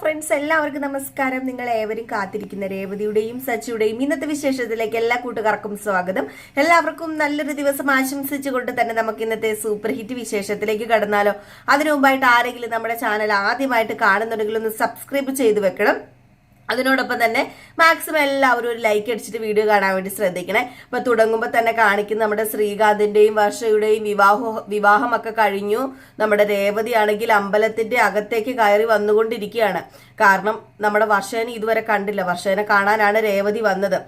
Friends എല്ലാവർക്കും നമസ്കാരം. നിങ്ങൾ ഏവരും കാത്തിരിക്കുന്ന രേവതിയുടെയും സച്ചിയുടെയും ഇന്നത്തെ വിശേഷത്തിലേക്ക് എല്ലാ കൂട്ടുകാർക്കും സ്വാഗതം. എല്ലാവർക്കും നല്ലൊരു ദിവസം ആശംസിച്ചുകൊണ്ട് തന്നെ നമുക്ക് ഇന്നത്തെ സൂപ്പർ ഹിറ്റ് വിശേഷത്തിലേക്ക് കടന്നാലോ. അതിനു മുമ്പായിട്ട് ആരെങ്കിലും നമ്മുടെ ചാനൽ ആദ്യമായിട്ട് കാണുന്നുണ്ടെങ്കിൽ ഒന്ന് സബ്സ്ക്രൈബ് ചെയ്തു വെക്കണം. അതിനോടൊപ്പം തന്നെ മാക്സിമം എല്ലാവരും ഒരു ലൈക്ക് അടിച്ചിട്ട് വീഡിയോ കാണാൻ വേണ്ടി ശ്രദ്ധിക്കണേ. അപ്പൊ തുടങ്ങുമ്പോൾ തന്നെ കാണിക്കുന്ന നമ്മുടെ ശ്രീകാന്തിന്റെയും വർഷയുടെയും വിവാഹ വിവാഹമൊക്കെ കഴിഞ്ഞു. നമ്മുടെ രേവതി ആണെങ്കിൽ അമ്പലത്തിന്റെ അകത്തേക്ക് കയറി വന്നുകൊണ്ടിരിക്കുകയാണ്. കാരണം നമ്മുടെ വർഷേനെ ഇതുവരെ കണ്ടില്ല. വർഷേനെ കാണാനാണ് രേവതി വന്നത്.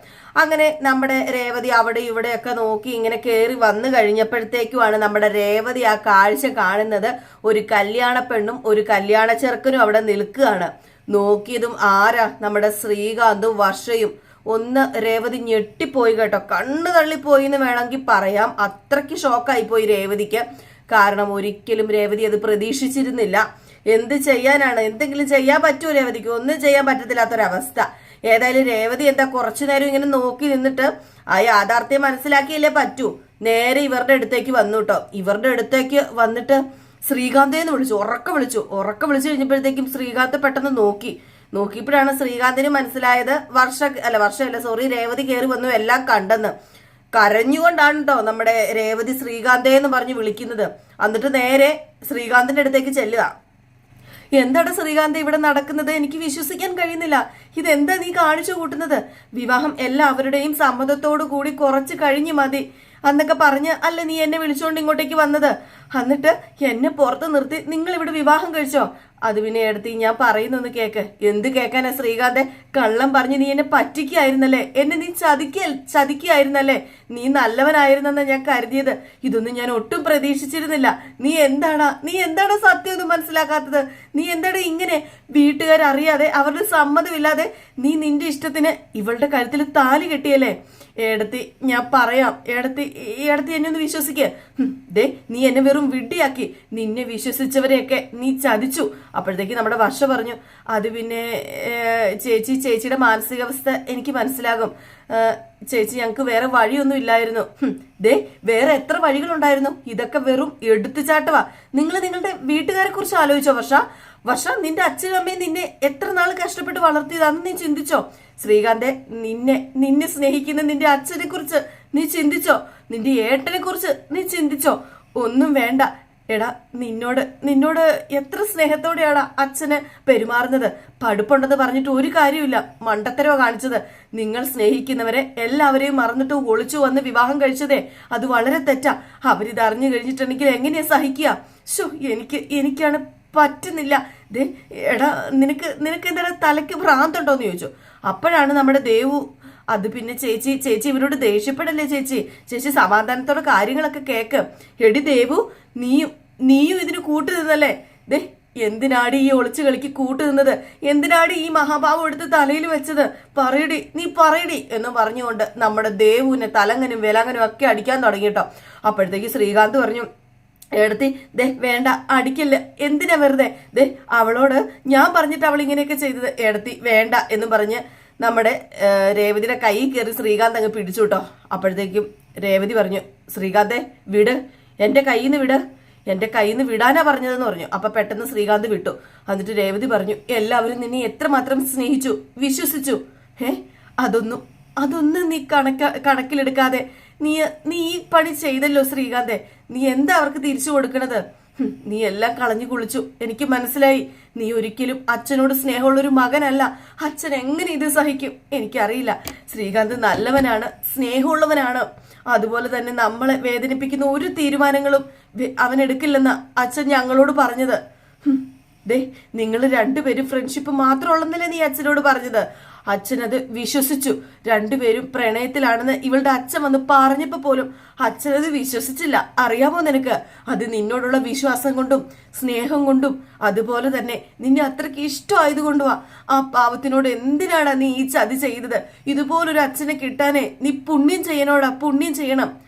അങ്ങനെ നമ്മുടെ രേവതി അവിടെ ഇവിടെയൊക്കെ നോക്കി ഇങ്ങനെ കയറി വന്നു കഴിഞ്ഞപ്പോഴത്തേക്കുമാണ് നമ്മുടെ രേവതി ആ കാഴ്ച കാണുന്നത്. ഒരു കല്യാണ പെണ്ണും ഒരു കല്യാണ ചെറുക്കനും അവിടെ നിൽക്കുകയാണ്. നോക്കിയതും ആരാ നമ്മുടെ ശ്രീകാന്തും വർഷയും. ഒന്ന് രേവതി ഞെട്ടിപ്പോയി കേട്ടോ. കണ്ണു തള്ളിപ്പോയി എന്ന് വേണമെങ്കിൽ പറയാം. അത്രയ്ക്ക് ഷോക്കായി പോയി രേവതിക്ക്. കാരണം ഒരിക്കലും രേവതി അത് പ്രതീക്ഷിച്ചിരുന്നില്ല. എന്ത് ചെയ്യാനാണ്? എന്തെങ്കിലും ചെയ്യാൻ പറ്റുമോ രേവതിക്ക്. ഒന്നും ചെയ്യാൻ പറ്റത്തില്ലാത്തൊരവസ്ഥ. ഏതായാലും രേവതി എന്താ കുറച്ചു നേരം ഇങ്ങനെ നോക്കി നിന്നിട്ട് ആ യാഥാർത്ഥ്യം മനസ്സിലാക്കിയല്ലേ പറ്റൂ. നേരെ ഇവരുടെ അടുത്തേക്ക് വന്നു കേട്ടോ. ഇവരുടെ അടുത്തേക്ക് വന്നിട്ട് ശ്രീകാന്തേന്ന് വിളിച്ചു ഉറക്ക വിളിച്ചു. ഉറക്ക വിളിച്ചു കഴിഞ്ഞപ്പോഴത്തേക്കും ശ്രീകാന്ത് പെട്ടെന്ന് നോക്കി. നോക്കിയപ്പോഴാണ് ശ്രീകാന്തിന് മനസ്സിലായത് വർഷ അല്ല വർഷമല്ല സോറി രേവതി കയറി വന്നു എല്ലാം കണ്ടെന്ന്. കരഞ്ഞുകൊണ്ടാണ് കേട്ടോ നമ്മുടെ രേവതി ശ്രീകാന്തേ എന്ന് പറഞ്ഞ് വിളിക്കുന്നത്. എന്നിട്ട് നേരെ ശ്രീകാന്തിന്റെ അടുത്തേക്ക് ചെല്ലുക. എന്താണ് ശ്രീകാന്ത് ഇവിടെ നടക്കുന്നത്? എനിക്ക് വിശ്വസിക്കാൻ കഴിയുന്നില്ല. ഇതെന്താ നീ കാണിച്ചു കൂട്ടുന്നത്? വിവാഹം എല്ലാവരുടെയും സമ്മതത്തോടു കൂടി കുറച്ച് കഴിഞ്ഞു മതി. എന്നൊക്കെ പറഞ്ഞ് അല്ല നീ എന്നെ വിളിച്ചുകൊണ്ട് ഇങ്ങോട്ടേക്ക് വന്നത്. എന്നിട്ട് എന്നെ പുറത്ത് നിർത്തി. നിങ്ങൾ ഇവിടെ വിവാഹം കഴിച്ചോ? അത് പിന്നെ എടുത്തി ഞാൻ പറയുന്നൊന്ന് കേക്ക്. എന്ത് കേക്കാനാ ശ്രീകാന്തെ? കള്ളം പറഞ്ഞ് നീ എന്നെ പറ്റിക്കായിരുന്നല്ലേ? എന്നെ നീ ചതിക്ക ചതിക്കായിരുന്നല്ലേ? നീ നല്ലവനായിരുന്നെന്ന് ഞാൻ കരുതിയത്. ഇതൊന്നും ഞാൻ ഒട്ടും പ്രതീക്ഷിച്ചിരുന്നില്ല. നീ എന്താണ് നീ എന്താണ് സത്യം ഒന്നും മനസ്സിലാക്കാത്തത്? നീ എന്താണ് ഇങ്ങനെ വീട്ടുകാരറിയാതെ അവരുടെ സമ്മതമില്ലാതെ നീ നിന്റെ ഇഷ്ടത്തിന് ഇവളുടെ കഴുത്തിൽ താലി കെട്ടിയല്ലേ? ഏടത്തി ഞാൻ പറയാം. ഏടത്തി ഏടത്തി എന്നെ ഒന്ന് വിശ്വസിക്ക. ദേ നീ എന്നെ വെറും വിഡ്ഢിയാക്കി. നിന്നെ വിശ്വസിച്ചവരെയൊക്കെ നീ ചതിച്ചു. അപ്പോഴത്തേക്ക് നമ്മുടെ വർഷ പറഞ്ഞു അത് പിന്നെ ചേച്ചി ചേച്ചിയുടെ മാനസികാവസ്ഥ എനിക്ക് മനസ്സിലാകും. ചേച്ചി ഞങ്ങൾക്ക് വേറെ വഴിയൊന്നും ഇല്ലായിരുന്നു. ദേ വേറെ എത്ര വഴികളുണ്ടായിരുന്നു? ഇതൊക്കെ വെറും എടുത്തുചാട്ടവാ. നിങ്ങൾ നിങ്ങളുടെ വീട്ടുകാരെ കുറിച്ച് ആലോചിച്ചോ വർഷ? വർഷ നിന്റെ അച്ഛനും അമ്മയും നിന്നെ എത്ര നാൾ കഷ്ടപ്പെട്ട് വളർത്തിയതാണെന്ന് നീ ചിന്തിച്ചോ? ശ്രീകാന്തെ നിന്നെ നിന്നെ സ്നേഹിക്കുന്ന നിന്റെ അച്ഛനെ കുറിച്ച് നീ ചിന്തിച്ചോ? നിന്റെ ഏട്ടനെ കുറിച്ച് നീ ചിന്തിച്ചോ? ഒന്നും വേണ്ട. എടാ നിന്നോട് നിന്നോട് എത്ര സ്നേഹത്തോടെയാണ് അച്ഛന് പെരുമാറുന്നത്. പടുപ്പുണ്ടെന്ന് പറഞ്ഞിട്ട് ഒരു കാര്യമില്ല മണ്ടത്തരോ കാണിച്ചത്. നിങ്ങൾ സ്നേഹിക്കുന്നവരെ എല്ലാവരെയും മറന്നിട്ട് ഒളിച്ചു വന്ന് വിവാഹം കഴിച്ചതേ. അത് വളരെ തെറ്റാ. അവരിത് അറിഞ്ഞു കഴിഞ്ഞിട്ടുണ്ടെങ്കിൽ എങ്ങനെയാ സഹിക്കുക? ഷോ എനിക്ക് എനിക്കാണ് പറ്റുന്നില്ല. ദേ എടാ നിനക്ക് നിനക്ക് എന്താ തലയ്ക്ക് ഭ്രാന്തുണ്ടോ എന്ന് ചോദിച്ചു. അപ്പോഴാണ് നമ്മുടെ ദേവു അത് പിന്നെ ചേച്ചി ചേച്ചി ഇവരോട് ദേഷ്യപ്പെടല്ലേ ചേച്ചി? ചേച്ചി സമാധാനത്തോടെ കാര്യങ്ങളൊക്കെ കേക്ക്. എടി ദേവു നീയും നീയും ഇതിന് കൂട്ടു നിന്നല്ലേ ദേ എന്തിനാടി ഈ ഒളിച്ചു കളിക്ക് കൂട്ടു നിന്നത്? എന്തിനാടി ഈ മഹാഭാവം എടുത്ത് തലയിൽ വെച്ചത്? പറയടി നീ പറയടി എന്ന് പറഞ്ഞുകൊണ്ട് നമ്മുടെ ദേവുവിനെ തലങ്ങനും വിലങ്ങനും ഒക്കെ അടിക്കാൻ തുടങ്ങി കേട്ടോ. അപ്പോഴത്തേക്ക് ശ്രീകാന്ത് പറഞ്ഞു എടുത്തി ദേ വേണ്ട അടിക്കില്ല. എന്തിനാ വെറുതെ? ദേ അവളോട് ഞാൻ പറഞ്ഞിട്ട് അവൾ ഇങ്ങനെയൊക്കെ ചെയ്തത്. എടുത്തി വേണ്ട എന്ന് പറഞ്ഞ് നമ്മുടെ രേവതിയുടെ കൈ കയറി ശ്രീകാന്ത് അങ്ങ് പിടിച്ചു കേട്ടോ. അപ്പോഴത്തേക്കും രേവതി പറഞ്ഞു ശ്രീകാന്തെ വിട്. എന്റെ കയ്യിൽ നിന്ന് വിട്. എന്റെ കയ്യിൽ നിന്ന് വിടാനാ പറഞ്ഞതെന്ന് പറഞ്ഞു. അപ്പൊ പെട്ടെന്ന് ശ്രീകാന്ത് വിട്ടു. എന്നിട്ട് രേവതി പറഞ്ഞു എല്ലാവരും നിന്നെ എത്രമാത്രം സ്നേഹിച്ചു വിശ്വസിച്ചു. ഏ അതൊന്നും അതൊന്നും നീ കണക്ക കണക്കിലെടുക്കാതെ നീ നീ ഈ പണി ചെയ്തല്ലോ ശ്രീകാന്തെ. നീ എന്താ അവർക്ക് തിരിച്ചു കൊടുക്കണത്? നീ എല്ലാം കളഞ്ഞു കുളിച്ചു. എനിക്ക് മനസ്സിലായി. നീ ഒരിക്കലും അച്ഛനോട് സ്നേഹമുള്ളൊരു മകനല്ല. അച്ഛൻ എങ്ങനെ ഇത് സഹിക്കും? എനിക്കറിയില്ല. ശ്രീകാന്ത് നല്ലവനാണ് സ്നേഹമുള്ളവനാണ്. അതുപോലെ തന്നെ നമ്മളെ വേദനിപ്പിക്കുന്ന ഒരു തീരുമാനങ്ങളും അവൻ എടുക്കില്ലെന്ന് അച്ഛൻ ഞങ്ങളോട് പറഞ്ഞത്. ദേ നിങ്ങൾ രണ്ടുപേരും ഫ്രണ്ട്ഷിപ്പ് മാത്രമുള്ളെന്നല്ലേ നീ അച്ഛനോട് പറഞ്ഞത്. അച്ഛനത് വിശ്വസിച്ചു. രണ്ടുപേരും പ്രണയത്തിലാണെന്ന് ഇവളുടെ അച്ഛൻ വന്ന് പറഞ്ഞപ്പോ പോലും അച്ഛനത് വിശ്വസിച്ചില്ല. അറിയാമോ നിനക്ക്? അത് നിന്നോടുള്ള വിശ്വാസം കൊണ്ടും സ്നേഹം കൊണ്ടും അതുപോലെ തന്നെ നിന്നെ അത്രയ്ക്ക് ഇഷ്ടമായതുകൊണ്ടുവാ ആ പാവത്തിനോട് എന്തിനാണ് നീ ഈ ചതി ചെയ്തത്? ഇതുപോലൊരു അച്ഛനെ കിട്ടാനേ നീ പുണ്യം ചെയ്യണോടാ. പുണ്യം ചെയ്യണം.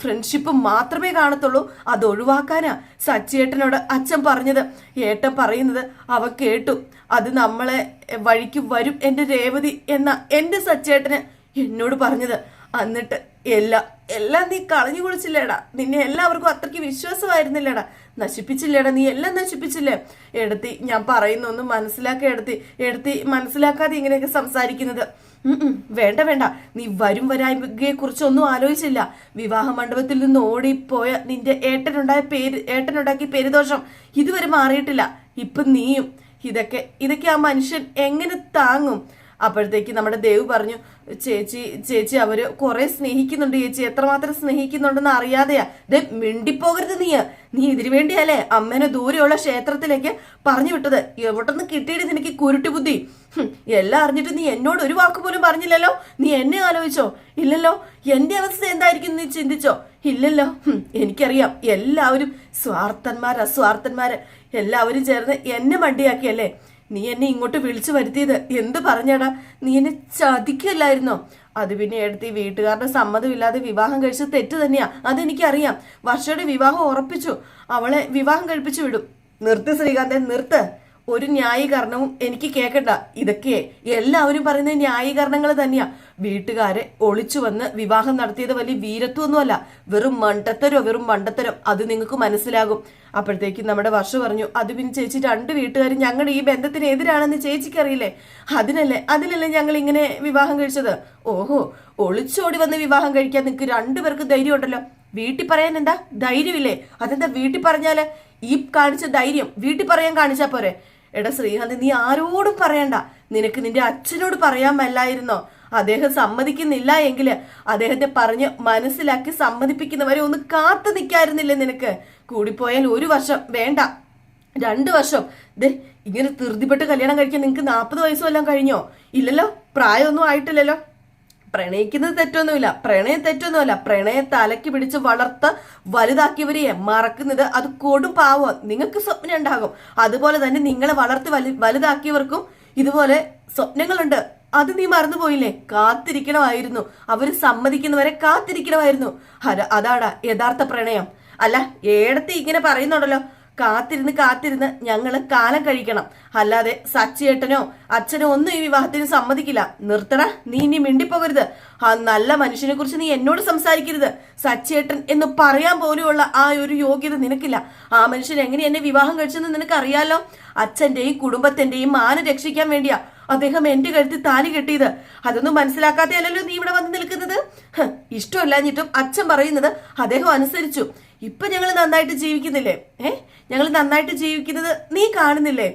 ഫ്രണ്ട്ഷിപ്പ് മാത്രമേ കാണത്തുള്ളൂ. അത് ഒഴിവാക്കാനാ. സച്ചിയേട്ടനോട് അച്ഛൻ പറഞ്ഞത്. ഏട്ടൻ പറയുന്നത് അവ കേട്ടു. അത് നമ്മളെ വഴിക്ക് വരും എന്റെ രേവതി എന്ന എന്റെ സച്ചേട്ടന് എന്നോട് പറഞ്ഞത്. എന്നിട്ട് എല്ലാം എല്ലാം നീ കളഞ്ഞു കുളിച്ചില്ലേടാ. നിന്നെ എല്ലാവർക്കും അത്രയ്ക്ക് വിശ്വാസമായിരുന്നില്ലേടാ. നശിപ്പിച്ചില്ലേടാ നീ എല്ലാം നശിപ്പിച്ചില്ലേ? എടുത്തി ഞാൻ പറയുന്നൊന്നും മനസ്സിലാക്കി എടുത്തി. എടുത്തി മനസ്സിലാക്കാതെ ഇങ്ങനെയൊക്കെ സംസാരിക്കുന്നത്. വേണ്ട വേണ്ട. നീ വരും വരായ്മയെ കുറിച്ചൊന്നും ആലോചിച്ചില്ല. വിവാഹ മണ്ഡപത്തിൽ നിന്ന് ഓടിപ്പോയ നിന്റെ ഏട്ടനുണ്ടായ പേര് ഏട്ടനുണ്ടാക്കിയ പേരുദോഷം ഇതുവരെ മാറിയിട്ടില്ല. ഇപ്പൊ നീയും. ഇതൊക്കെ ഇതൊക്കെ ആ മനുഷ്യൻ എങ്ങനെ താങ്ങും? അപ്പോഴത്തേക്ക് നമ്മുടെ ദേവ് പറഞ്ഞു ചേച്ചി ചേച്ചി അവർ കുറെ സ്നേഹിക്കുന്നുണ്ട് ചേച്ചി. എത്രമാത്രം സ്നേഹിക്കുന്നുണ്ടെന്ന് അറിയാതെയാ. ദേ മിണ്ടിപ്പോകരുത് നീ. നീ ഇതിനു വേണ്ടിയല്ലേ അമ്മേനെ ദൂരെയുള്ള ക്ഷേത്രത്തിലേക്ക് പറഞ്ഞു വിട്ടത്. എവിടെന്ന് കിട്ടിയിട്ട് നിനക്ക് കുരുട്ടി ബുദ്ധി? എല്ലാം അറിഞ്ഞിട്ട് നീ എന്നോട് ഒരു വാക്ക് പോലും പറഞ്ഞില്ലല്ലോ? നീ എന്നെ ആലോചിച്ചോ? ഇല്ലല്ലോ? എന്റെ അവസ്ഥ എന്തായിരിക്കും നീ ചിന്തിച്ചോ? ഇല്ലല്ലോ? എനിക്കറിയാം. എല്ലാവരും സ്വാർത്ഥന്മാർ അസ്വാർത്ഥന്മാര് എല്ലാവരും ചേർന്ന് എന്നെ മണ്ടിയാക്കിയല്ലേ? നീ എന്നെ ഇങ്ങോട്ട് വിളിച്ചു വരുത്തിയത്. എന്ത് പറഞ്ഞടാ? നീ എന്നെ ചതിക്കല്ലായിരുന്നോ? അത് പിന്നെ എടുത്ത് ഈ വീട്ടുകാരുടെ സമ്മതമില്ലാതെ വിവാഹം കഴിച്ചത് തെറ്റ് തന്നെയാ. അതെനിക്കറിയാം. വർഷയുടെ വിവാഹം ഉറപ്പിച്ചു. അവളെ വിവാഹം കഴിപ്പിച്ചു വിടും. നിർത്ത് ശ്രീകാന്തൻ നിർത്ത്. ഒരു ന്യായീകരണവും എനിക്ക് കേൾക്കണ്ട ഇതൊക്കെ എല്ലാവരും പറയുന്ന ന്യായീകരണങ്ങൾ തന്നെയാ. വീട്ടുകാരെ ഒളിച്ചു വന്ന് വിവാഹം നടത്തിയത് വലിയ വീരത്വമൊന്നുമല്ല. വെറും മണ്ടത്തരോ വെറും മണ്ടത്തരം. അത് നിങ്ങൾക്ക് മനസ്സിലാകും. അപ്പോഴത്തേക്കും നമ്മുടെ വർഷ പറഞ്ഞു അത് പിന്നെ ചേച്ചി രണ്ട് വീട്ടുകാരും ഞങ്ങളുടെ ഈ ബന്ധത്തിന് എതിരാണെന്ന് ചേച്ചിക്ക് അതിനല്ലേ അതിനല്ലേ ഞങ്ങൾ ഇങ്ങനെ വിവാഹം കഴിച്ചത്? ഓഹോ ഒളിച്ചോടി വന്ന് വിവാഹം കഴിക്കാൻ നിങ്ങൾക്ക് രണ്ടുപേർക്ക് ധൈര്യം ഉണ്ടല്ലോ വീട്ടിൽ പറയാൻ എന്താ ധൈര്യമില്ലേ? അതെന്താ വീട്ടിൽ പറഞ്ഞാൽ? ഈ കാണിച്ച ധൈര്യം വീട്ടിൽ പറയാൻ കാണിച്ചാ പോരെ? എടാ ശ്രീകാന്ത് നീ ആരോടും പറയണ്ട. നിനക്ക് നിന്റെ അച്ഛനോട് പറയാൻ മേലായിരുന്നോ? അദ്ദേഹം സമ്മതിക്കുന്നില്ല എങ്കിൽ അദ്ദേഹത്തെ പറഞ്ഞ് മനസ്സിലാക്കി സമ്മതിപ്പിക്കുന്നവരെ ഒന്ന് കാത്തു നിൽക്കായിരുന്നില്ലേ നിനക്ക്? കൂടിപ്പോയാൽ ഒരു വർഷം വേണ്ട. രണ്ടു വർഷം. ദേ ഇങ്ങനെ ധൃതിപ്പെട്ട് കല്യാണം കഴിക്കാൻ നിങ്ങൾക്ക് നാൽപ്പത് വയസ്സും എല്ലാം കഴിഞ്ഞോ? ഇല്ലല്ലോ പ്രായമൊന്നും ആയിട്ടില്ലല്ലോ. പ്രണയിക്കുന്നത് തെറ്റൊന്നുമില്ല. പ്രണയം തെറ്റൊന്നുമല്ല. പ്രണയം തലയ്ക്ക് പിടിച്ച് വളർത്ത് വലുതാക്കിയവരെ മറക്കുന്നത് അത് കൊടും പാവം. നിങ്ങൾക്ക് സ്വപ്നം ഉണ്ടാകും. അതുപോലെ തന്നെ നിങ്ങളെ വളർത്തി വലു വലുതാക്കിയവർക്കും ഇതുപോലെ സ്വപ്നങ്ങളുണ്ട്. അത് നീ മറന്നുപോയില്ലേ? കാത്തിരിക്കണമായിരുന്നു. അവർ സമ്മതിക്കുന്നവരെ കാത്തിരിക്കണമായിരുന്നു. അത അതാടാ യഥാർത്ഥ പ്രണയം. അല്ല ഏടത്തി ഇങ്ങനെ പറയുന്നുണ്ടല്ലോ. കാത്തിരുന്ന് കാത്തിരുന്ന് ഞങ്ങൾ കാലം കഴിക്കണം. അല്ലാതെ സച്ചിയേട്ടനോ അച്ഛനോ ഒന്നും ഈ വിവാഹത്തിന് സമ്മതിക്കില്ല. നിർത്തണ നീ ഇനി മിണ്ടിപ്പോകരുത്. ആ നല്ല മനുഷ്യനെ കുറിച്ച് നീ എന്നോട് സംസാരിക്കരുത്. സച്ചിയേട്ടൻ എന്ന് പറയാൻ പോലുമുള്ള ആ ഒരു യോഗ്യത നിനക്കില്ല. ആ മനുഷ്യൻ എങ്ങനെ എന്നെ വിവാഹം കഴിച്ചെന്ന് നിനക്ക് അറിയാലോ അച്ഛന്റെയും കുടുംബത്തിന്റെയും മാന രക്ഷിക്കാൻ വേണ്ടിയാ. അദ്ദേഹം എന്റെ കഴുത്തിൽ താലി കെട്ടിയത്. അതൊന്നും മനസ്സിലാക്കാതെയല്ലല്ലോ നീ ഇവിടെ വന്ന് നിൽക്കുന്നത്? ഇഷ്ടമല്ലാഞ്ഞിട്ടും അച്ഛൻ പറയുന്നത് അദ്ദേഹം അനുസരിച്ചു. ഇപ്പൊ ഞങ്ങൾ നന്നായിട്ട് ജീവിക്കുന്നില്ലേ? ഏ ഞങ്ങൾ നന്നായിട്ട് ജീവിക്കുന്നത് നീ കാണുന്നില്ലേ?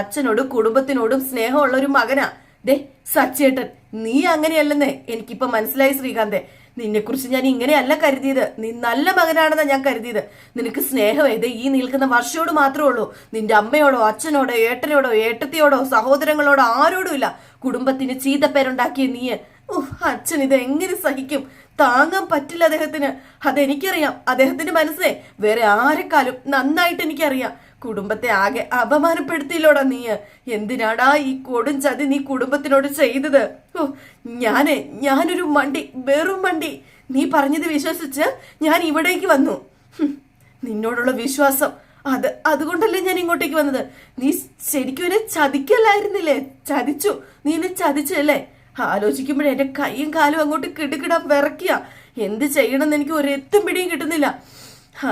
അച്ഛനോടും കുടുംബത്തിനോടും സ്നേഹമുള്ള ഒരു മകനാ. ദേ സച്ചേട്ടൻ നീ അങ്ങനെയല്ലെന്നേ എനിക്കിപ്പോ മനസ്സിലായി ശ്രീകാന്തേ. നിന്നെ കുറിച്ച് ഞാൻ ഇങ്ങനെയല്ല കരുതിയത്. നീ നല്ല മകനാണെന്നാണ് ഞാൻ കരുതിയത്. നിനക്ക് സ്നേഹം ഏത്? ഈ നിൽക്കുന്ന വർഷയോട് മാത്രമേ ഉള്ളൂ. നിന്റെ അമ്മയോടോ അച്ഛനോടോ ഏട്ടനോടോ ഏട്ടത്തിയോടോ സഹോദരങ്ങളോടോ ആരോടും ഇല്ല. കുടുംബത്തിന് ചീത്തപ്പേരുണ്ടാക്കിയ നീ അച്ഛൻ ഇത് എങ്ങനെ സഹിക്കും? താങ്ങാൻ പറ്റില്ല അദ്ദേഹത്തിന്. അതെനിക്കറിയാം. അദ്ദേഹത്തിന്റെ മനസ്സേ വേറെ ആരെക്കാളും നന്നായിട്ട് എനിക്കറിയാം. കുടുംബത്തെ ആകെ അപമാനപ്പെടുത്തിയില്ലോടാ നീ. എന്തിനാടാ ഈ കൊടും ചതി നീ കുടുംബത്തിനോട് ചെയ്തത്? ഓ ഞാനേ ഞാനൊരു മണ്ടി വെറും മണ്ടി. നീ പറഞ്ഞത് വിശ്വസിച്ച് ഞാൻ ഇവിടേക്ക് വന്നു. നിന്നോടുള്ള വിശ്വാസം അത് അതുകൊണ്ടല്ലേ ഞാൻ ഇങ്ങോട്ടേക്ക് വന്നത്. നീ ശരിക്കും എന്നെ ചതിക്കല്ലായിരുന്നില്ലേ? ചതിച്ചു. നീ എന്നെ ചതിച്ചല്ലേ? ആലോചിക്കുമ്പോഴേ എന്റെ കൈയും കാലും അങ്ങോട്ട് കിടുകിടാൻ വിറക്കിയ എന്ത് ചെയ്യണമെന്ന് എനിക്ക് ഒരെത്തും പിടിയും കിട്ടുന്നില്ല. ആ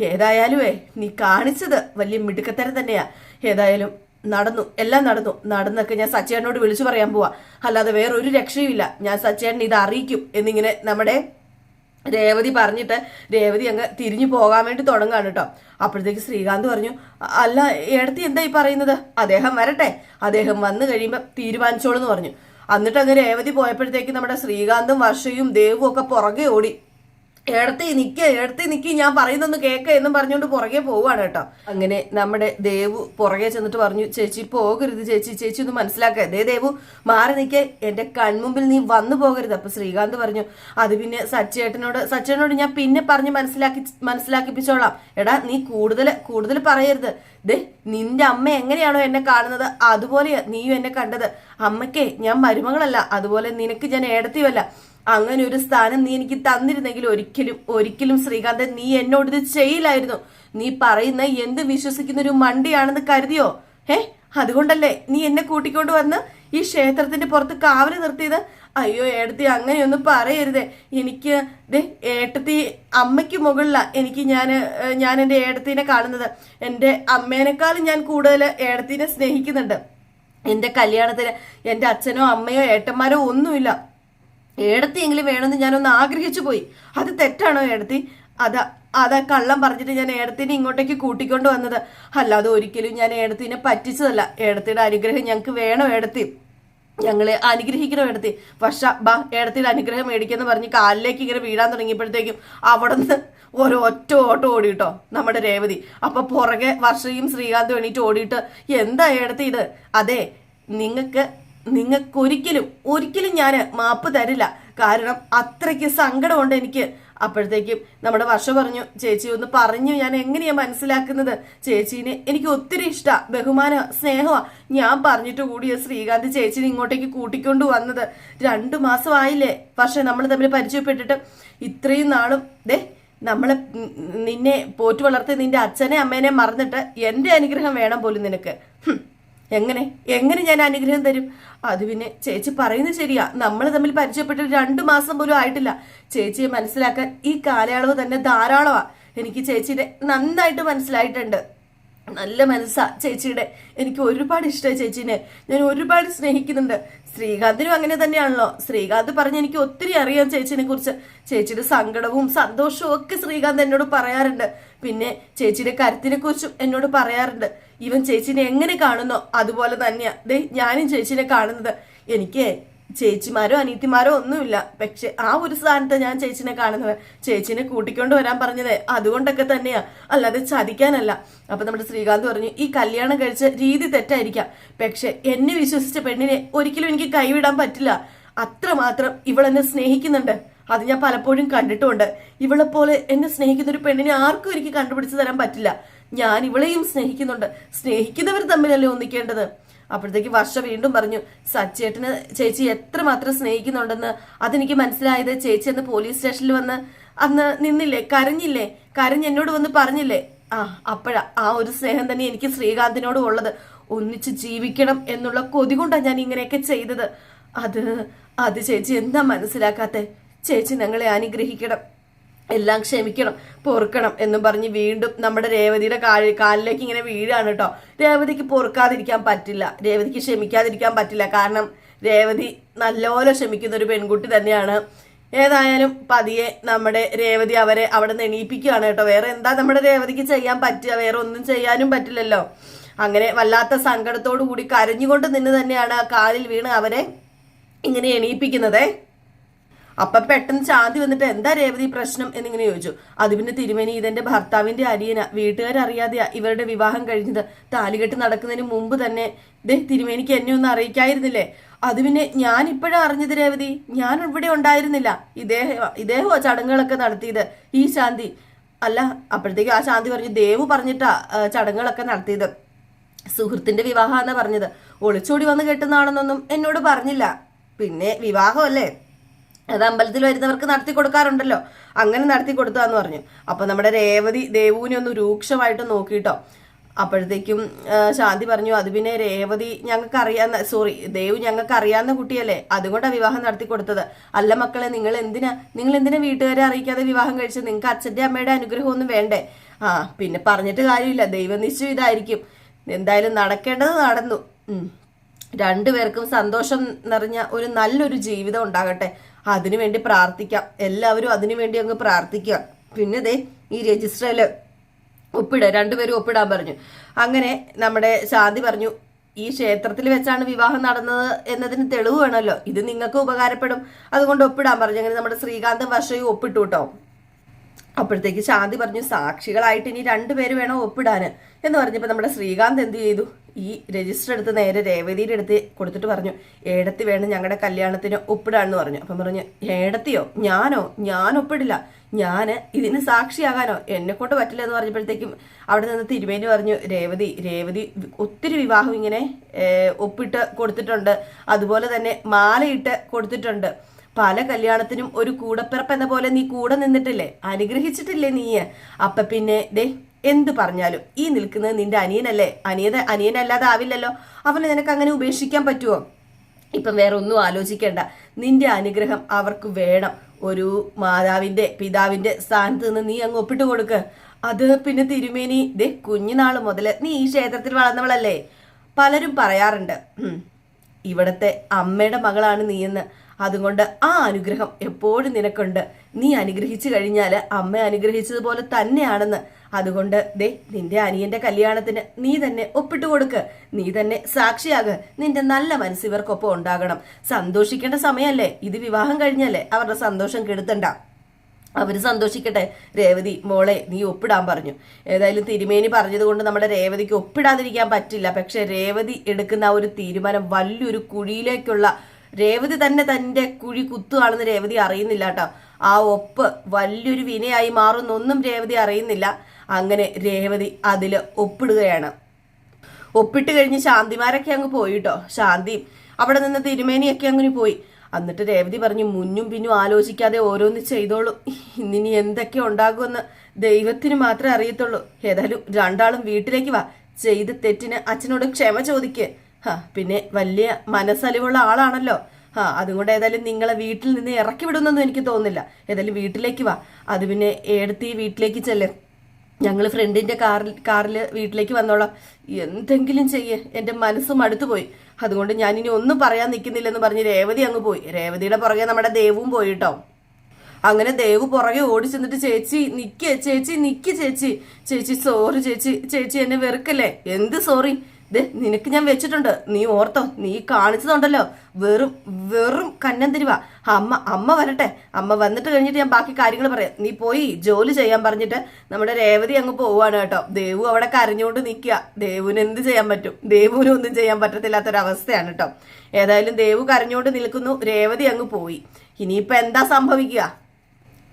ഏതായാലുമേ നീ കാണിച്ചത് വലിയ മിടുക്കത്തരം തന്നെയാ. ഏതായാലും നടന്നു എല്ലാം നടന്നു. നടന്നൊക്കെ ഞാൻ സച്ചേട്ടനോട് വിളിച്ചു പറയാൻ പോവാ. അല്ലാതെ വേറൊരു രക്ഷയുമില്ല. ഞാൻ സച്ചേട്ടൻ ഇത് അറിയിക്കും എന്നിങ്ങനെ നമ്മുടെ രേവതി പറഞ്ഞിട്ട് രേവതി അങ്ങ് തിരിഞ്ഞു പോകാൻ വേണ്ടി തുടങ്ങാണ് കേട്ടോ. അപ്പോഴത്തേക്ക് ശ്രീകാന്ത് പറഞ്ഞു "അ- അല്ല ഏടത്തി എന്താ ഈ പറയുന്നത്? അദ്ദേഹം വരട്ടെ. അദ്ദേഹം വന്നു കഴിയുമ്പോൾ തീരുമാനിച്ചോളൂ എന്ന് പറഞ്ഞു. എന്നിട്ട് അങ്ങ് രേവതി പോയപ്പോഴത്തേക്ക് നമ്മുടെ ശ്രീകാന്തും വർഷയും ദേവും ഒക്കെ പുറകെ ഓടി. എടുത്തേ നിക്ക് എടുത്തേ നിക്ക് ഞാൻ പറയുന്നൊന്ന് കേക്ക എന്നും പറഞ്ഞുകൊണ്ട് പുറകെ പോവാണ് കേട്ടോ. അങ്ങനെ നമ്മുടെ ദേവു പുറകെ ചെന്നിട്ട് പറഞ്ഞു ചേച്ചി പോകരുത് ചേച്ചി ചേച്ചി ഒന്ന് മനസ്സിലാക്കുക ദേ ദേവു മാറി നിക്ക്. എന്റെ കൺമുമ്പിൽ നീ വന്നു പോകരുത്. അപ്പൊ ശ്രീകാന്ത് പറഞ്ഞു അത് പിന്നെ സച്ചേട്ടനോട് സച്ചേട്ടനോട് ഞാൻ പിന്നെ പറഞ്ഞ് മനസ്സിലാക്കി മനസ്സിലാക്കിപ്പിച്ചോളാം. എടാ നീ കൂടുതൽ കൂടുതൽ പറയരുത്. ദേ നിന്റെ അമ്മ എങ്ങനെയാണോ എന്നെ കാണുന്നത് അതുപോലെയാ നീയും എന്നെ കണ്ടത്. അമ്മയ്ക്കേ ഞാൻ മരുമകളല്ല. അതുപോലെ നിനക്ക് ഞാൻ ഏടത്തിയുമല്ല. അങ്ങനെ ഒരു സ്ഥാനം നീ എനിക്ക് തന്നിരുന്നെങ്കിൽ ഒരിക്കലും ഒരിക്കലും ശ്രീകാന്തൻ നീ എന്നോട് ഇത് ചെയ്യില്ലായിരുന്നു. നീ പറയുന്ന എന്ത് വിശ്വസിക്കുന്ന ഒരു മണ്ടിയാണെന്ന് കരുതിയോ? ഏ അതുകൊണ്ടല്ലേ നീ എന്നെ കൂട്ടിക്കൊണ്ട് വന്ന് ഈ ക്ഷേത്രത്തിന്റെ പുറത്ത് കാവൽ നിർത്തിയത്? അയ്യോ ഏടത്തി അങ്ങനെയൊന്നും പറയരുതേ. എനിക്ക് ദേ ഏട്ടത്തി അമ്മയ്ക്ക് മുകളിലാണ് എനിക്ക് ഞാൻ ഞാൻ എന്റെ ഏടത്തിനെ കാണുന്നത്. എന്റെ അമ്മേനേക്കാളും ഞാൻ കൂടുതൽ ഏടത്തിനെ സ്നേഹിക്കുന്നുണ്ട്. എന്റെ കല്യാണത്തിന് എന്റെ അച്ഛനോ അമ്മയോ ഏട്ടന്മാരോ ഒന്നുമില്ല. ഏടത്തിയെങ്കിലും വേണമെന്ന് ഞാനൊന്ന് ആഗ്രഹിച്ചു പോയി. അത് തെറ്റാണോ ഏടത്തി? അതാ അതാ കള്ളം പറഞ്ഞിട്ട് ഞാൻ ഏടത്തിനെ ഇങ്ങോട്ടേക്ക് കൂട്ടിക്കൊണ്ട് വന്നത്. അല്ലാതെ ഒരിക്കലും ഞാൻ ഏടത്തിനെ പറ്റിച്ചതല്ല. ഏടത്തിയുടെ അനുഗ്രഹം ഞങ്ങൾക്ക് വേണം ഏടത്തി. ഞങ്ങളെ അനുഗ്രഹിക്കണം എടുത്തി പക്ഷ ബാ ഏടത്തിൽ അനുഗ്രഹം മേടിക്കുന്നു പറഞ്ഞ് കാലിലേക്ക് ഇങ്ങനെ വീഴാൻ തുടങ്ങിയപ്പോഴത്തേക്കും അവിടെ നിന്ന് ഓരോ ഒറ്റ ഓട്ടം ഓടിയിട്ടോ നമ്മുടെ രേവതി. അപ്പൊ പുറകെ വർഷയും ശ്രീകാന്തും എണീറ്റ് ഓടിയിട്ട് എന്താ ഏടത്തി ഇത്? അതെ നിങ്ങൾക്ക് നിങ്ങൾക്ക് ഒരിക്കലും ഞാൻ മാപ്പ് തരില്ല. കാരണം അത്രയ്ക്ക് സങ്കടമുണ്ട് എനിക്ക്. അപ്പോഴത്തേക്കും നമ്മുടെ വർഷ പറഞ്ഞു ചേച്ചി ഒന്ന് പറഞ്ഞു ഞാൻ എങ്ങനെയാ മനസ്സിലാക്കുന്നത്? ചേച്ചീനെ എനിക്ക് ഒത്തിരി ഇഷ്ട ബഹുമാന സ്നേഹമാണ് ഞാൻ പറഞ്ഞിട്ട് കൂടിയ ശ്രീകാന്ത് ചേച്ചിനെ ഇങ്ങോട്ടേക്ക് കൂട്ടിക്കൊണ്ട് വന്നത്. രണ്ടു മാസമായില്ലേ പക്ഷെ നമ്മൾ തമ്മിൽ പരിചയപ്പെട്ടിട്ട്. ഇത്രയും നാളും ദേ നമ്മളെ നിന്നെ പോറ്റു വളർത്തി നിന്റെ അച്ഛനെ അമ്മേനെ മറന്നിട്ട് എന്റെ അനുഗ്രഹം വേണം പോലും നിനക്ക്. എങ്ങനെ? എങ്ങനെ ഞാൻ അനുഗ്രഹം തരും? അത് പിന്നെ ചേച്ചി പറയുന്നത് ശരിയാ. നമ്മൾ തമ്മിൽ പരിചയപ്പെട്ടിട്ട് രണ്ടു മാസം പോലും ആയിട്ടില്ല. ചേച്ചിയെ മനസ്സിലാക്കാൻ ഈ കാലയളവ് തന്നെ ധാരാളമാ. എനിക്ക് ചേച്ചിയുടെ നന്നായിട്ട് മനസ്സിലായിട്ടുണ്ട്. നല്ല മനസ്സാ ചേച്ചിയുടെ. എനിക്ക് ഒരുപാട് ഇഷ്ടമായി ചേച്ചീനെ. ഞാൻ ഒരുപാട് സ്നേഹിക്കുന്നുണ്ട്. ശ്രീകാന്തിനും അങ്ങനെ തന്നെയാണല്ലോ. ശ്രീകാന്ത് പറഞ്ഞ് എനിക്ക് ഒത്തിരി അറിയാം ചേച്ചിനെ കുറിച്ച്. ചേച്ചിയുടെ സങ്കടവും സന്തോഷവും ഒക്കെ ശ്രീകാന്ത് എന്നോട് പറയാറുണ്ട്. പിന്നെ ചേച്ചിയുടെ കരുത്തിനെ കുറിച്ചും എന്നോട് പറയാറുണ്ട്. ഇവൻ ചേച്ചിനെ എങ്ങനെ കാണുന്നോ അതുപോലെ തന്നെയാ. ദേ ഞാനും ചേച്ചിനെ കാണുന്നത്. എനിക്ക് ചേച്ചിമാരോ അനീത്തിമാരോ ഒന്നുമില്ല. പക്ഷെ ആ ഒരു സ്ഥാനത്ത് ഞാൻ ചേച്ചിനെ കാണുന്നത്. ചേച്ചിനെ കൂട്ടിക്കൊണ്ട് വരാൻ പറഞ്ഞത് അതുകൊണ്ടൊക്കെ തന്നെയാ. അല്ലാതെ ചതിക്കാനല്ല. അപ്പൊ നമ്മുടെ ശ്രീകാന്ത് പറഞ്ഞു ഈ കല്യാണം കഴിച്ച രീതി തെറ്റായിരിക്കാം. പക്ഷെ എന്നെ വിശ്വസിച്ച പെണ്ണിനെ ഒരിക്കലും എനിക്ക് കൈവിടാൻ പറ്റില്ല. അത്രമാത്രം ഇവളെന്നെ സ്നേഹിക്കുന്നുണ്ട്. അത് ഞാൻ പലപ്പോഴും കണ്ടിട്ടുമുണ്ട്. ഇവളെപ്പോലെ പോലെ എന്നെ സ്നേഹിക്കുന്ന ഒരു പെണ്ണിനെ ആർക്കും എനിക്ക് കണ്ടുപിടിച്ച് തരാൻ പറ്റില്ല. ഞാൻ ഇവളെയും സ്നേഹിക്കുന്നുണ്ട്. സ്നേഹിക്കുന്നവർ തമ്മിലല്ലേ ഒന്നിക്കേണ്ടത്? അപ്പോഴത്തേക്ക് വർഷ വീണ്ടും പറഞ്ഞു സച്ചേട്ടന് ചേച്ചി എത്രമാത്രം സ്നേഹിക്കുന്നുണ്ടെന്ന് അതെനിക്ക് മനസ്സിലായത് ചേച്ചി അന്ന് പോലീസ് സ്റ്റേഷനിൽ വന്ന് അന്ന് നിന്നില്ലേ? കരഞ്ഞില്ലേ? കരഞ്ഞ് എന്നോട് വന്ന് പറഞ്ഞില്ലേ? ആ അപ്പോഴാ ആ ഒരു സ്നേഹം തന്നെ എനിക്ക് ശ്രീകാന്തിനോടും ഉള്ളത്. ഒന്നിച്ച് ജീവിക്കണം എന്നുള്ള കൊതി കൊണ്ടാണ് ഞാൻ ഇങ്ങനെയൊക്കെ ചെയ്തത്. അത് അത് ചേച്ചി എന്താ മനസ്സിലാക്കാത്തെ? ചേച്ചി ഞങ്ങളെ അനുഗ്രഹിക്കണം. എല്ലാം ക്ഷമിക്കണം പൊറുക്കണം എന്നും പറഞ്ഞ് വീണ്ടും നമ്മുടെ രേവതിയുടെ കാലിൽ കാലിലേക്ക് ഇങ്ങനെ വീഴാണ് കേട്ടോ രേവതിക്ക് പൊറുക്കാതിരിക്കാൻ പറ്റില്ല. രേവതിക്ക് ക്ഷമിക്കാതിരിക്കാൻ പറ്റില്ല. കാരണം രേവതി നല്ലപോലെ ക്ഷമിക്കുന്ന ഒരു പെൺകുട്ടി തന്നെയാണ്. ഏതായാലും പതിയെ നമ്മുടെ രേവതി അവരെ അവിടെ നിന്ന് എണീപ്പിക്കുകയാണ് കേട്ടോ. വേറെ എന്താ നമ്മുടെ രേവതിക്ക് ചെയ്യാൻ പറ്റുക? വേറെ ഒന്നും ചെയ്യാനും പറ്റില്ലല്ലോ. അങ്ങനെ വല്ലാത്ത സങ്കടത്തോടു കൂടി കരഞ്ഞുകൊണ്ട് നിന്ന് തന്നെയാണ് ആ കാലിൽ വീണ് അവരെ ഇങ്ങനെ എണീപ്പിക്കുന്നതേ. അപ്പൊ പെട്ടെന്ന് ചാന്തി വന്നിട്ട് എന്താ രേവതി പ്രശ്നം എന്നിങ്ങനെ ചോദിച്ചു. അത് പിന്നെ തിരുമേനി ഇതെന്റെ ഭർത്താവിന്റെ അരിയന വീട്ടുകാരറിയാതെയാ ഇവരുടെ വിവാഹം കഴിഞ്ഞത്. താലികെട്ട് നടക്കുന്നതിന് മുമ്പ് തന്നെ ദേ തിരുമേനിക്ക് എന്നെ ഒന്നും അറിയിക്കായിരുന്നില്ലേ? അത് പിന്നെ ഞാൻ ഇപ്പോഴാ അറിഞ്ഞത് രേവതി? ഞാൻ ഇവിടെ ഉണ്ടായിരുന്നില്ല. ഇദ്ദേഹം ഇദ്ദേഹമോ ചടങ്ങുകളൊക്കെ നടത്തിയത്. ഈ ശാന്തി അല്ല അപ്പോഴത്തേക്ക് ആ ശാന്തി പറഞ്ഞു ദേവു പറഞ്ഞിട്ടാ ചടങ്ങുകളൊക്കെ നടത്തിയത്. സുഹൃത്തിന്റെ വിവാഹമാണെന്നാ പറഞ്ഞത്. ഒളിച്ചോടി വന്ന് കെട്ടുന്നതാണെന്നൊന്നും എന്നോട് പറഞ്ഞില്ല. പിന്നെ വിവാഹമല്ലേ? അത് അമ്പലത്തിൽ വരുന്നവർക്ക് നടത്തി കൊടുക്കാറുണ്ടല്ലോ. അങ്ങനെ നടത്തി കൊടുത്താന്ന് പറഞ്ഞു. അപ്പൊ നമ്മുടെ രേവതി ദേവുവിനെ ഒന്ന് രൂക്ഷമായിട്ട് നോക്കിയിട്ടോ അപ്പോഴത്തേക്കും ശാന്തി പറഞ്ഞു അത് പിന്നെ രേവതി ഞങ്ങൾക്ക് അറിയാവുന്ന സോറി ദേവ് ഞങ്ങൾക്ക് അറിയാവുന്ന കുട്ടിയല്ലേ? അതുകൊണ്ടാണ് വിവാഹം നടത്തി കൊടുത്തത്. അല്ല മക്കളെ നിങ്ങൾ എന്തിനാ നിങ്ങൾ എന്തിനാ വീട്ടുകാരെ അറിയിക്കാതെ വിവാഹം കഴിച്ചത്? നിങ്ങൾക്ക് അച്ഛന്റെ അമ്മയുടെ അനുഗ്രഹം ഒന്നും വേണ്ടേ? ആ പിന്നെ പറഞ്ഞിട്ട് കാര്യമില്ല. ദൈവനിശ്ചയം ഇതായിരിക്കും. എന്തായാലും നടക്കേണ്ടത് നടന്നു. രണ്ടുപേർക്കും സന്തോഷം നിറഞ്ഞ ഒരു നല്ലൊരു ജീവിതം ഉണ്ടാകട്ടെ. അതിനുവേണ്ടി പ്രാർത്ഥിക്കാം. എല്ലാവരും അതിനുവേണ്ടി അങ്ങ് പ്രാർത്ഥിക്കുക. പിന്നെ ദേ ഈ രജിസ്റ്ററിൽ ഒപ്പിട രണ്ടുപേരും ഒപ്പിടാൻ പറഞ്ഞു. അങ്ങനെ നമ്മുടെ ശാന്തി പറഞ്ഞു ഈ ക്ഷേത്രത്തിൽ വെച്ചാണ് വിവാഹം നടന്നത് എന്നതിന് തെളിവ് വേണമല്ലോ. ഇത് നിങ്ങൾക്ക് ഉപകാരപ്പെടും. അതുകൊണ്ട് ഒപ്പിടാൻ പറഞ്ഞു. അങ്ങനെ നമ്മുടെ ശ്രീകാന്തും വർഷയും ഒപ്പിട്ടു കേട്ടോ അപ്പോഴത്തേക്ക് ശാന്തി പറഞ്ഞു സാക്ഷികളായിട്ട് ഇനി രണ്ടുപേര് വേണം ഒപ്പിടാന്. എന്ന് പറഞ്ഞപ്പോൾ നമ്മുടെ ശ്രീകാന്ത് എന്ത് ചെയ്തു? ഈ രജിസ്റ്റർ എടുത്ത് നേരെ രേവതിയുടെ അടുത്ത് കൊടുത്തിട്ട് പറഞ്ഞു ഏടത്തി വേണം ഞങ്ങളുടെ കല്യാണത്തിന് ഒപ്പിടാന്ന് പറഞ്ഞു. അപ്പം പറഞ്ഞു ഏടത്തിയോ? ഞാനോ? ഞാൻ ഒപ്പിടില്ല. ഞാൻ ഇതിന് സാക്ഷിയാകാനോ? എന്നെ കൊണ്ട് പറ്റില്ല എന്ന് പറഞ്ഞപ്പോഴത്തേക്കും അവിടെ നിന്ന് തിരുമേനി പറഞ്ഞു രേവതി രേവതി ഒത്തിരി വിവാഹം ഇങ്ങനെ ഒപ്പിട്ട് കൊടുത്തിട്ടുണ്ട്. അതുപോലെ തന്നെ മാലയിട്ട് കൊടുത്തിട്ടുണ്ട്. പല കല്യാണത്തിനും ഒരു കൂടപ്പിറപ്പ് എന്ന പോലെ നീ കൂടെ നിന്നിട്ടില്ലേ? അനുഗ്രഹിച്ചിട്ടില്ലേ നീ അപ്പൊ പിന്നെ ദേ എന്ത് പറഞ്ഞാലും ഈ നിൽക്കുന്നത് നിന്റെ അനിയനല്ലേ? അനിയത അനിയനല്ലാതെ ആവില്ലല്ലോ? അവനെ നിനക്ക് അങ്ങനെ ഉപേക്ഷിക്കാൻ പറ്റുമോ ഇപ്പം വേറെ ഒന്നും ആലോചിക്കേണ്ട. നിന്റെ അനുഗ്രഹം അവർക്ക് വേണം. ഒരു മാതാവിന്റെ പിതാവിന്റെ സ്ഥാനത്ത് നിന്ന് നീ അങ്ങ് ഒപ്പിട്ട് കൊടുക്ക്. അത് പിന്നെ തിരുമേനി ദേ കുഞ്ഞുനാൾ മുതൽ നീ ഈ ക്ഷേത്രത്തിൽ വളർന്നവളല്ലേ? പലരും പറയാറുണ്ട് ഇവിടത്തെ അമ്മയുടെ മകളാണ് നീയെന്ന്. അതുകൊണ്ട് ആ അനുഗ്രഹം എപ്പോഴും നിനക്കുണ്ട്. നീ അനുഗ്രഹിച്ചു കഴിഞ്ഞാൽ അമ്മ അനുഗ്രഹിച്ചതുപോലെ തന്നെയാണെന്ന്. അതുകൊണ്ട് ദേ നിന്റെ അനിയന്റെ കല്യാണത്തിന് നീ തന്നെ ഒപ്പിട്ട് കൊടുക്ക്. നീ തന്നെ സാക്ഷിയാക്. നിന്റെ നല്ല മനസ്സ് ഇവർക്കൊപ്പം ഉണ്ടാകണം. സന്തോഷിക്കേണ്ട സമയമല്ലേ? ഇത് വിവാഹം കഴിഞ്ഞല്ലേ? അവരുടെ സന്തോഷം കെടുത്തണ്ട. അവർ സന്തോഷിക്കട്ടെ. രേവതി മോളെ നീ ഒപ്പിടാൻ പറഞ്ഞു. ഏതായാലും തിരുമേനി പറഞ്ഞതുകൊണ്ട് നമ്മുടെ രേവതിക്ക് ഒപ്പിടാതിരിക്കാൻ പറ്റില്ല. പക്ഷെ രേവതി എടുക്കുന്ന ആ ഒരു തീരുമാനം വലിയൊരു കുഴിയിലേക്കുള്ള രേവതി തന്നെ തന്റെ കുഴി കുത്തുകയാണെന്ന് രേവതി അറിയുന്നില്ല കേട്ടോ. ആ ഒപ്പ് വലിയൊരു വിനയായി മാറുന്നൊന്നും രേവതി അറിയുന്നില്ല. അങ്ങനെ രേവതി അതിൽ ഒപ്പിടുകയാണ്. ഒപ്പിട്ട് കഴിഞ്ഞ് ശാന്തിമാരൊക്കെ അങ്ങ് പോയിട്ടോ ശാന്തി അവിടെ നിന്ന് തിരുമേനിയൊക്കെ അങ്ങനെ പോയി. എന്നിട്ട് രേവതി പറഞ്ഞു മുന്നും പിന്നും ആലോചിക്കാതെ ഓരോന്ന് ചെയ്തോളൂ. ഇന്നിനി എന്തൊക്കെ ഉണ്ടാകുമെന്ന് ദൈവത്തിന് മാത്രമേ അറിയത്തുള്ളൂ. ഏതായാലും രണ്ടാളും വീട്ടിലേക്ക് വാ. ചെയ്ത് തെറ്റിന് അച്ഛനോട് ക്ഷമ ചോദിക്ക്. ഹാ പിന്നെ വലിയ മനസ്സലിവുള്ള ആളാണല്ലോ. ആ അതുകൊണ്ട് ഏതായാലും നിങ്ങളെ വീട്ടിൽ നിന്ന് ഇറക്കി വിടുന്നൊന്നും എനിക്ക് തോന്നുന്നില്ല. ഏതായാലും വീട്ടിലേക്ക് വാ. അത് പിന്നെ ഏടത്തി വീട്ടിലേക്ക് ചെല്ല്. ഞങ്ങൾ ഫ്രണ്ടിന്റെ കാറിൽ കാറിൽ വീട്ടിലേക്ക് വന്നോളാം. എന്തെങ്കിലും ചെയ്യേ. എന്റെ മനസ്സ് മടുത്തു പോയി അതുകൊണ്ട് ഞാൻ ഇനി ഒന്നും പറയാൻ നിൽക്കുന്നില്ലെന്ന് പറഞ്ഞ് രേവതി അങ്ങ് പോയി. രേവതിയുടെ പുറകെ നമ്മുടെ ദേവും പോയി കേട്ടോ അങ്ങനെ ദേവ് പുറകെ ഓടി ചെന്നിട്ട് ചേച്ചി നിക്ക് ചേച്ചി നിക്ക് ചേച്ചി. ചേച്ചി സോറി ചേച്ചി. ചേച്ചി എന്നെ വെറുക്കല്ലേ? എന്ത് സോറി ദേ നിനക്ക് ഞാൻ വെച്ചിട്ടുണ്ട്. നീ ഓർത്തോ നീ കാണിച്ചതുണ്ടല്ലോ. വെറും വെറും കന്നം തരുവാ അമ്മ അമ്മ വരട്ടെ. അമ്മ വന്നിട്ട് കഴിഞ്ഞിട്ട് ഞാൻ ബാക്കി കാര്യങ്ങൾ പറയാം. നീ പോയി ജോലി ചെയ്യാൻ പറഞ്ഞിട്ട് നമ്മുടെ രേവതി അങ്ങ് പോവാണ് കേട്ടോ. ദേവു അവിടെ കരഞ്ഞുകൊണ്ട് നിൽക്കുക. ദേവുവിന് എന്ത് ചെയ്യാൻ പറ്റും? ദേവുവിന് ഒന്നും ചെയ്യാൻ പറ്റത്തില്ലാത്തൊരവസ്ഥയാണ് കേട്ടോ. ഏതായാലും ദേവു കരഞ്ഞുകൊണ്ട് നിൽക്കുന്നു. രേവതി അങ്ങ് പോയി. ഇനിയിപ്പോ എന്താ സംഭവിക്കുക?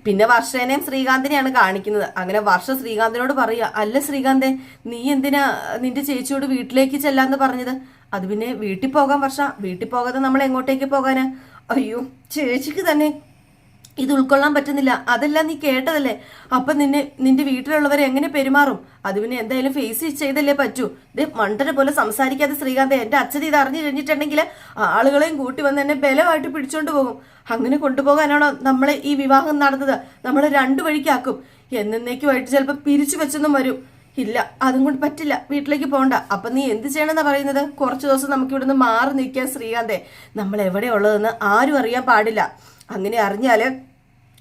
പിന്നെ വർഷേനെയും ശ്രീകാന്തിനെയാണ് കാണിക്കുന്നത്. അങ്ങനെ വർഷ ശ്രീകാന്തിനോട് പറയുക അല്ല ശ്രീകാന്തേ നീ എന്തിനാ നിന്റെ ചേച്ചിയോട് വീട്ടിലേക്ക് ചെല്ലാന്ന് പറഞ്ഞത്? അത് പിന്നെ വീട്ടിൽ പോകാൻ വർഷ. വീട്ടിൽ പോകാതെ നമ്മൾ എങ്ങോട്ടേക്ക് പോകാനാ? അയ്യോ ചേച്ചിക്ക് തന്നെ ഇത് ഉൾക്കൊള്ളാൻ പറ്റുന്നില്ല. അതെല്ലാം നീ കേട്ടതല്ലേ? അപ്പൊ നിന്നെ നിന്റെ വീട്ടിലുള്ളവരെ എങ്ങനെ പെരുമാറും? അത് പിന്നെ എന്തായാലും ഫേസ് ചെയ്തല്ലേ പറ്റൂ. ഇത് മണ്ടനെ പോലെ സംസാരിക്കാതെ ശ്രീകാന്ത് എന്റെ അച്ഛൻ ഇത് അറിഞ്ഞു കഴിഞ്ഞിട്ടുണ്ടെങ്കിൽ ആളുകളെയും കൂട്ടി വന്ന് എന്നെ ബലമായിട്ട് പിടിച്ചോണ്ട് പോകും. അങ്ങനെ കൊണ്ടുപോകാനാണോ നമ്മളെ ഈ വിവാഹം നടന്നത്? നമ്മളെ രണ്ടു വഴിക്കാക്കും. എന്നേക്കുമായിട്ട് ചിലപ്പോൾ പിരിച്ചു വെച്ചൊന്നും വരും. ഇല്ല അതും കൊണ്ട് പറ്റില്ല. വീട്ടിലേക്ക് പോകണ്ട അപ്പൊ നീ എന്ത് ചെയ്യണമെന്നാ പറയുന്നത്? കുറച്ച് ദിവസം നമുക്ക് ഇവിടുന്ന് മാറി നിൽക്കാൻ ശ്രീകാന്തേ. നമ്മൾ എവിടെയുള്ളതെന്ന് ആരും അറിയാൻ പാടില്ല. അങ്ങനെ അറിഞ്ഞാൽ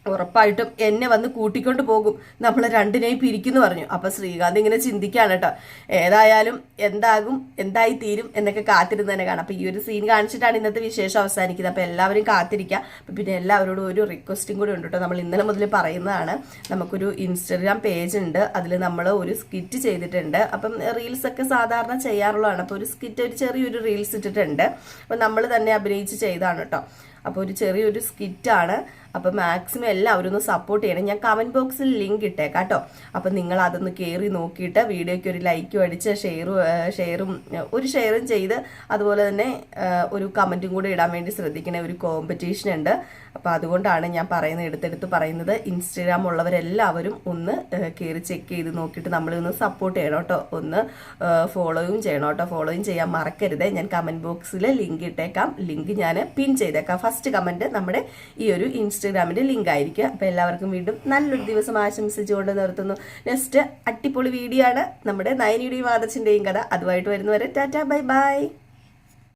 ഉറപ്പായിട്ടും എന്നെ വന്ന് കൂട്ടിക്കൊണ്ട് പോകും. നമ്മൾ രണ്ടിനെയും പിരിക്കുന്നു പറഞ്ഞു. അപ്പൊ ശ്രീകാന്ത് ഇങ്ങനെ ചിന്തിക്കാണ് കേട്ടോ. ഏതായാലും എന്താകും എന്തായി തീരും എന്നൊക്കെ കാത്തിരുന്ന് തന്നെ കാണാം. അപ്പൊ ഈ ഒരു സീൻ കാണിച്ചിട്ടാണ് ഇന്നത്തെ വിശേഷം അവസാനിക്കുന്നത്. അപ്പൊ എല്ലാവരും കാത്തിരിക്കുക അപ്പൊ പിന്നെ എല്ലാവരോടും ഒരു റിക്വസ്റ്റും കൂടി ഉണ്ട് കേട്ടോ. നമ്മൾ ഇന്നലെ മുതൽ പറയുന്നതാണ്. നമുക്കൊരു ഇൻസ്റ്റഗ്രാം പേജ് ഉണ്ട്. അതിൽ നമ്മൾ ഒരു സ്കിറ്റ് ചെയ്തിട്ടുണ്ട്. അപ്പം റീൽസ് ഒക്കെ സാധാരണ ചെയ്യാറുള്ളതാണ്. അപ്പോൾ ഒരു സ്കിറ്റ് ഒരു ചെറിയൊരു റീൽസ് ഇട്ടിട്ടുണ്ട്. അപ്പം നമ്മൾ തന്നെ അഭിനയിച്ച് ചെയ്താണ് കേട്ടോ. അപ്പോൾ ഒരു ചെറിയൊരു സ്കിറ്റാണ് അപ്പോൾ മാക്സിമം എല്ലാവരും ഒന്ന് സപ്പോർട്ട് ചെയ്യണം. ഞാൻ കമന്റ് ബോക്സിൽ ലിങ്ക് ഇട്ടേക്കാം കേട്ടോ. അപ്പം നിങ്ങൾ അതൊന്ന് കയറി നോക്കിയിട്ട് വീഡിയോയ്ക്ക് ഒരു ലൈക്കും അടിച്ച് ഷെയറും ഷെയറും ഒരു ഷെയറും ചെയ്ത് അതുപോലെ തന്നെ ഒരു കമന്റും കൂടെ ഇടാൻ വേണ്ടി ശ്രദ്ധിക്കണേ ഒരു കോമ്പറ്റീഷൻ ഉണ്ട്. അപ്പോൾ അതുകൊണ്ടാണ് ഞാൻ പറയുന്നത് എടുത്തെടുത്ത് പറയുന്നത്. ഇൻസ്റ്റഗ്രാം ഉള്ളവരെല്ലാവരും ഒന്ന് കയറി ചെക്ക് ചെയ്ത് നോക്കിയിട്ട് നമ്മളൊന്ന് സപ്പോർട്ട് ചെയ്യണം കേട്ടോ. ഒന്ന് ഫോളോയും ചെയ്യണം കേട്ടോ. ഫോളോയും ചെയ്യാൻ മറക്കരുതേ. ഞാൻ കമന്റ് ബോക്സിൽ ലിങ്ക് ഇട്ടേക്കാം. ലിങ്ക് ഞാൻ പിൻ ചെയ്തേക്കാം. ഫസ്റ്റ് കമന്റ് നമ്മുടെ ഈ ഒരു ഇൻസ്റ്റഗ്രാമിന്റെ ലിങ്ക് ആയിരിക്കും. അപ്പോൾ എല്ലാവർക്കും വീണ്ടും നല്ലൊരു ദിവസം ആശംസിച്ചുകൊണ്ട് നിർത്തുന്നു. നെക്സ്റ്റ് അട്ടിപ്പൊളി വീഡിയോ ആണ്. നമ്മുടെ നയനിയുടെയും ആദർശിന്റെയും കഥ. അതുമായിട്ട് വരുന്നവരെ ടാറ്റ ബൈ ബൈ.